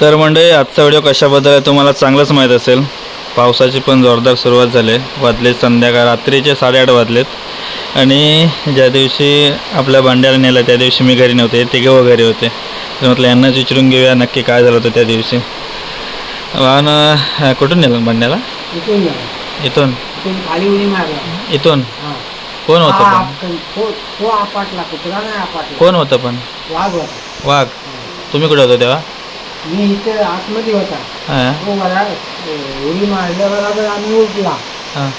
तर मंडळी आजचा व्हिडिओ कशाबद्दल आहे तुम्हाला चांगलंच माहीत असेल. पावसाची पण जोरदार सुरुवात झाली. वाजले संध्याकाळ रात्रीचे साडेआठ वाजलेत. आणि ज्या दिवशी आपल्या भांड्याला नेलं त्या दिवशी मी घरी नव्हते. तिघे वगैरे होते. तर म्हटलं यांनाच विचारून घेऊया नक्की काय झालं होतं त्या दिवशी. वाहन कुठून नेलं भांड्याला? इथून. इथून. कोण होतं पण? कोण होतं पण? वाघ तुम्ही कुठे होता तेव्हा? मी इथे आतमध्ये होता. हां. तो मला उडी आम्ही उठला. हां.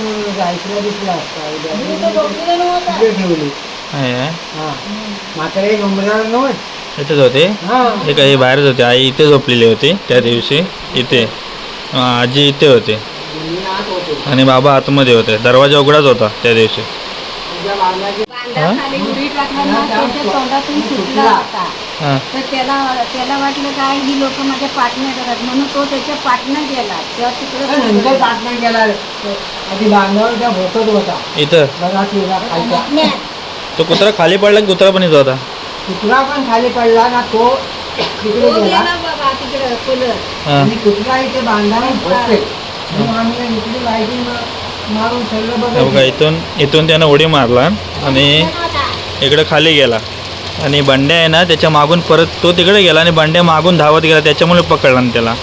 म्हणून आयसीला दिसला असता. ठेवली? हां हा. गंभीर नव्हत इथेच होते? हा. काही बाहेरच होते. आई इथे झोपलेली होती त्या दिवशी. इथे. आजी इथे होतो. आणि बाबा आतमध्ये होते. दरवाजा उघडाच होता त्या दिवशी. तोंडातून सुटला होता. हां. तर त्याला त्याला वाटलं काय ही लोक माझ्या पाठण्या करत. म्हणून तो त्याच्या गेला. तेव्हा तिकडे आधी बांधावर भोकत होता. इथं? बघा तो कुत्रा खाली पडला की कुत्रा पण इथं होता? कुत्रा पण खाली पडला ना तो तिकडे तो गेला. गेला बाबा तिकडे पलट आणि कुत्रा इथे बांधावर भोगते म्हणून आम्ही इकडे लाईटिंग बघा इथून इथून त्यानं उडी मारला आणि इकडे खाली गेला. आणि बंड्या आहे ना त्याच्या मागून परत तो तिकडे गेला आणि बंड्या मागून धावत गेला त्याच्यामुळे पकडला ना त्याला.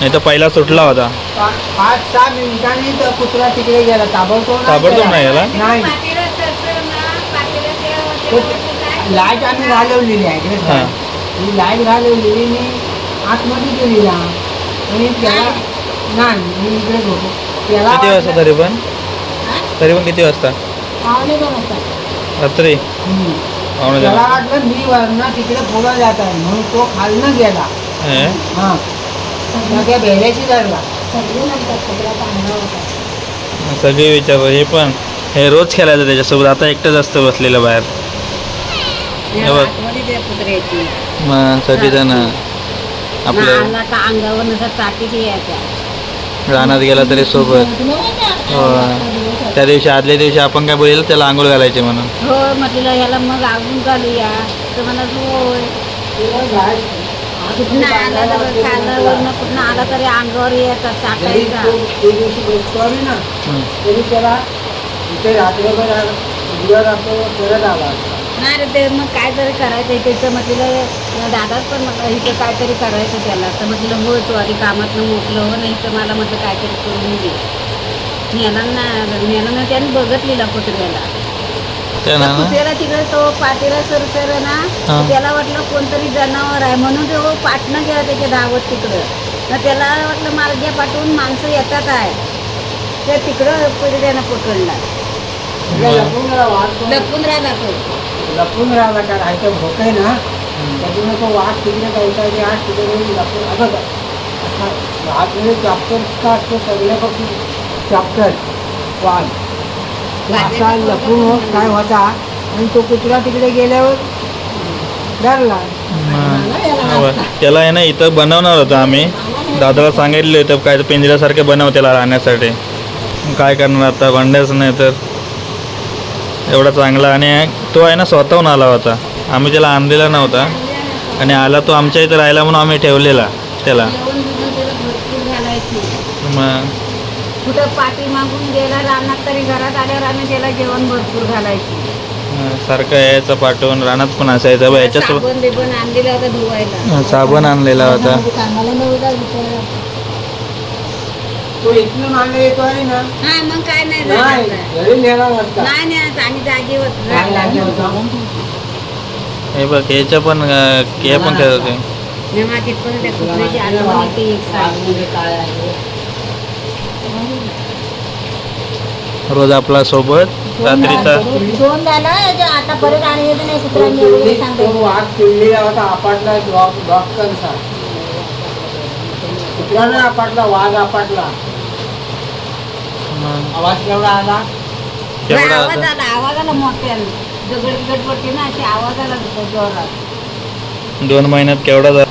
नाही तर पहिला सुटला होता. पा- पाच सहा मिनिटांनी तो कुत्रा तिकडे गेला. ताबडतोब ताबडतोब नाही गेला? नाही? लाइट आम्ही घालवलेली आहे इकडे हां. लाइट घालवलेली मी आतमध्ये गेली ना आणि त्याला नाही. मी इकडे होतो त्याला किती वाजता तरी पण? तरी पण किती वाजता? रात्री? त्याला. वाटलं मी वरनं तिकडे पुढं जात आहे म्हणून तो खालनं गेला. हे? हा. त्या धरला सगळे विचार हे पण हे रोज खेळायचं त्याच्यासोबत आता एकटंच असतं बसलेलं बाहेर. हे मग सगळेजण आपलं अंगावर नसा चाटीत यायच्या रानात गेला तरी सोबत. हो. त्या दिवशी आदल्या दिवशी आपण काय बोललो त्याला आंघोळ घालायचे म्हणून. हो म्हटलं ह्याला मग आगून घालूया. तर म्हणा होय. कुठनं आला तर खाल्यावरनं कुठनं आला तरी अंगावर यायचा तो हं. रात्रभर रात्र परत आला. नाही रे ते मग काय तरी करायचं त्याचं म्हटलं दादाच पण म्हटलं इथं काहीतरी करायचं त्याला. तर म्हटलं हो तू आधी कामात मोकलं हो नाही तर मला म्हटलं काहीतरी करून दे. नेला ना नेला ना त्याने बघितलेला कुत्र्याला. कुत्र्याला तिकडे तो पाठीला सरसर ना हा. त्याला वाटलं कोणतरी जनावर आहे. म्हणून तो पाठणं गेला त्याच्या धावत तिकडं. तर त्याला वाटलं मार्ग्या पाठवून माणसं येतात आहे. ते तिकडं त्यानं पकडला. लपून राहिला तो. लपून राहिला का? राहायचं भोक आहे ना. त्याच्यामुळे तो वाघ तिकडे जायचा की आज तिकडे जाऊन लपून बघ, असा आतमध्ये चॅप्टर का असतो सगळ्यापासून चॅप्टर वाघ. असा लपून काय होता? आणि तो कुत्रा तिकडे गेल्यावर डरला. त्याला आहे ना इथं बनवणार होतं आम्ही. दादाला सांगितलं होतं काय तर पिंजऱ्यासारखे बनव त्याला राहण्यासाठी. काय करणार आता भांड्याच नाही तर. एवढा चांगला आणि तो आहे ना स्वतःहून आला होता. आम्ही त्याला आणलेला नव्हता. आणि आला तो आमच्या इथं राहिला म्हणून आम्ही ठेवलेला त्याला. मग कुठं पाठी मागून गेला रानात तरी घरात आल्यावर आम्ही त्याला जेवण भरपूर घालायची. सारखं यायचं पाठवून रानात पण असायचं बघ याच्यासोबत साबण बिबण आणलेला होता धुवायला. साबण आणलेला होता. कामाला नव्हता बिचारा. तो इथनं मागे येतो आहे ना. हा मग काय नाही घरी नाही नाही आम्ही जागेवर काय लागलं होतं हे बघ याच्या पण अं, हे पण होते माझी पण त्या कुत्र्याची आठवण येते एक साईड म्हणजे काय आहे? रोज आपला सोबत रात्रीचा. दोन झाला आता परत आणि येत नाही कुत्र्याने एवढं तो सांगायचं वाघ चिडलेला होता आपटला डॉग डॉक्टरचा. कुत्र्याने आपटला वाघ आपटला. मग. आवाज केवढा आला? केवढा आवाज? आला आवाज आला मोठ्यानं दगड ना अशी आवाज आला जोरात. दोन महिन्यात केवढा झाला?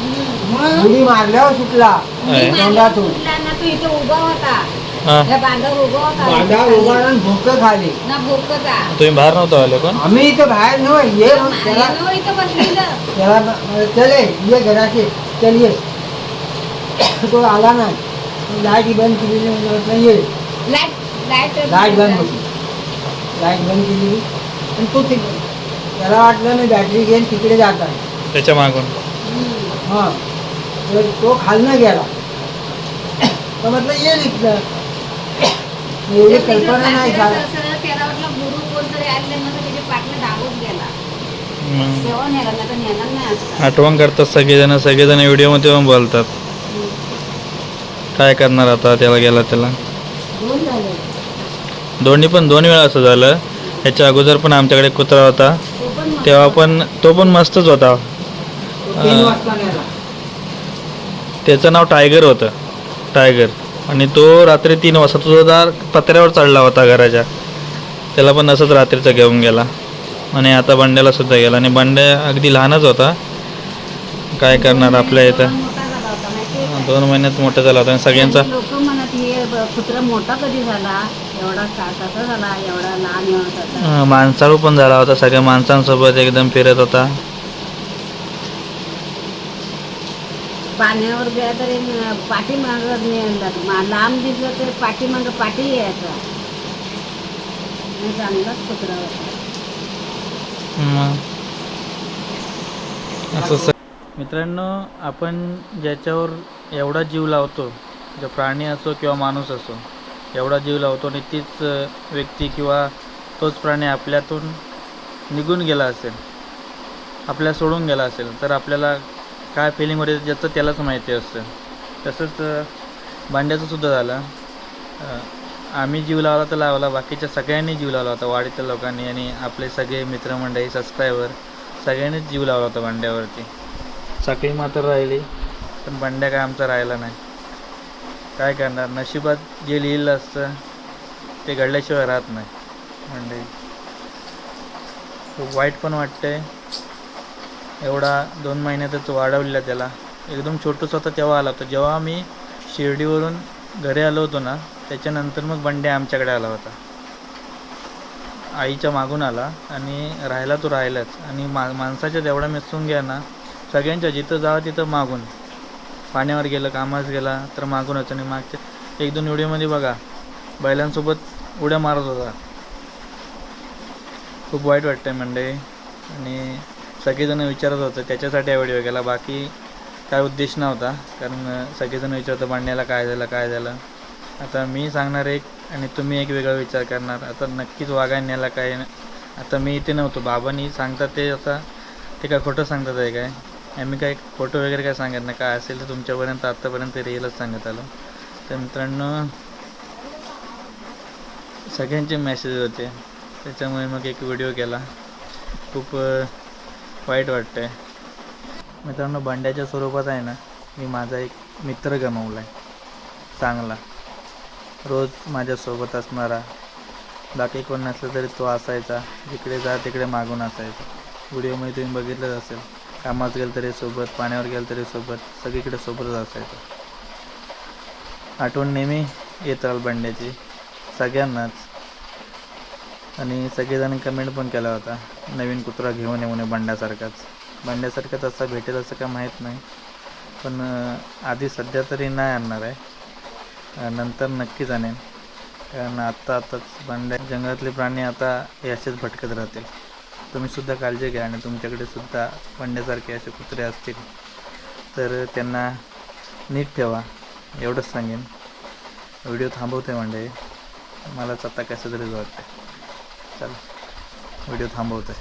मग? मारल्यावर सुटला. आहे. तोंडातून. कुठला ना तू इथे उभा होता. हा. या बांधावर उभं होता. बांधा उभा राहून भोकं खाली. ना भोकचा तुम्ही बाहेर नव्हतं आले पण? आम्ही इथं बाहेर नव्हे ये मग त्याला इथं बसलेलं. त्याला ब- चले ये घराचे चल ये तो आला नाही. लाइट बंद केलेली म्हटलं ये. लाइट लाइट बंद होती. लाइट बंद केलेली आणि तो तिकडे त्याला वाटलं मी बॅटरी घेऊन तिकडे जात आहे. त्याच्या मागून. हां. तर तो खालनं गेला. तर म्हटलं ये इथलं. एवढी कल्पना नाही पाठीला का सरळ त्याला वाटलं गुरु कोणतरी आले मग त्याच्या पाठीला धावत गेला. मग? तेव्हा नेला नाही तर नेला नाही असता आठवण करतात सगळेजण. सगळेजण व्हिडिओमध्ये पण बोलतात. काय करणार आता? त्याला गेला त्याला. दोन झाले. दोन्ही पण दोन वेळा असं झालं. ह्याच्या अगोदर पण आमच्याकडे कुत्रा होता. तेव्हा पण तो पण मस्तच होता. त्याचं नाव टायगर होतं. टायगर. आणि तो रात्री तीन वाजता तो सुद्धा पत्र्यावर चढला होता घराच्या. त्याला पण असंच रात्रीचं घेऊन गेला. आणि आता बंड्याला सुद्धा गेला. आणि बंड्या अगदी लहानच होता. काय करणार आपल्या इथं मोठा झाला होता माहितीये का? दोन महिन्यात मोठा झाला होता आणि सगळ्यांचा लोक म्हणत हे कुत्रा मोठा कधी झाला? एवढा कसा झाला एवढा लहान एवढा कसा माणसाळू पण झाला होता सगळ्या माणसांसोबत एकदम फिरत होता. पाण्यावर गेला तरी पाठीमाग ने- मा- लांब दिसलं तरी पाठीमाग पाठी यायचा. आणि चांगलाच कुत्रा होता. मग? असं स- मित्रांनो आपण ज्याच्यावर एवढा जीव लावतो जो प्राणी असो किंवा माणूस असो एवढा जीव लावतो आणि तीच व्यक्ती किंवा तोच प्राणी आपल्यातून निघून गेला असेल आपल्या सोडून गेला असेल तर आपल्याला काय फिलिंग होते ज्याचं त्यालाच माहिती असतं. तसंच भांड्याचंसुद्धा भांड्याचं सुद्धा झालं. आम्ही जीव लावला तर लावला बाकीच्या सगळ्यांनी जीव लावला होता वाडीतल्या लोकांनी आणि आपले सगळे मित्रमंडळी सबस्क्रायबर सगळ्यांनीच जीव लावला होता भांड्यावरती. साखळी मात्र राहिली. पण बंड्या काय आमचा राहिला नाही. काय करणार? नशिबात जे लिहिलं असतं ते घडल्याशिवाय राहत नाही. म्हणजे खूप वाईट पण वाटते एवढा दोन महिन्यातच वाढवलेला त्याला. एकदम छोटूस होता तेव्हा आला होता. जेव्हा मी शिर्डीवरून घरी आलो होतो ना त्याच्यानंतर मग बंड्या आमच्याकडे आला होता. आईच्या मागून आला आणि राहायला तो राहिलाच. आणि मा माणसाच्या जेवढा मिसळून घ्या ना सगळ्यांच्या जिथं जावं तिथं मागून. पाण्यावर गेलं कामास गेला तर मागूनच आणि मागच्या एक दोन व्हिडिओमध्ये बघा बैलांसोबत उड्या मारत होता. खूप वाईट वाटतं आहे मंडळी. आणि सगळेजण विचारत होते त्याच्यासाठी हा व्हिडिओ केला बाकी काय उद्देश नव्हता कारण सगळेजण विचारतं भांड्याला काय झालं काय झालं. आता मी सांगणार एक आणि तुम्ही एक वेगळा विचार करणार. आता नक्कीच वागायला काय न- आता मी इथे नव्हतो बाबांनी सांगतात ते आता ते काय खोटं सांगतात आहे काय? आम्ही काय फोटो वगैरे काय सांगत नाही. काय असेल तर तुमच्यापर्यंत आत्तापर्यंत रिअलच सांगत आलो. तर मित्रांनो सगळ्यांचे मेसेज होते. त्याच्यामुळे मग एक व्हिडिओ केला. खूप वाईट वाटतं आहे मित्रांनो बंड्याच्या स्वरूपात आहे ना मी माझा एक मित्र गमावला आहे चांगला. रोज माझ्यासोबत असणारा. बाकी कोण नसलं तरी तो असायचा. जिकडे जा तिकडे मागून असायचा. व्हिडिओमध्ये तुम्ही बघितलंच असेल. कामात गेलं तरी सोबत पाण्यावर गेलं तरी सोबत सगळीकडे सोबतच असायचं आठवण नेहमी येत राहील बंड्याची सगळ्यांनाच. आणि सगळेजण कमेंट पण केला होता नवीन कुत्रा घेऊन ये म्हणे बंड्यासारखाच बंड्यासारखाच असा भेटेल असं काय माहीत नाही पण आधी सध्या तरी नाही आणणार आहे. नंतर नक्कीच आणेन. कारण आत्ता आताच बंड्या जंगलातले प्राणी आता याचेच असेच भटकत राहतील. तुम्हीसुद्धा काळजी घ्या आणि तुमच्याकडे सुद्धा बंड्यासारखे असे कुत्रे असतील तर त्यांना नीट ठेवा एवढंच सांगेन. व्हिडिओ थांबवते म्हणजे. मलाच आता कसं तरी वाटतं. चला व्हिडिओ थांबवतोय.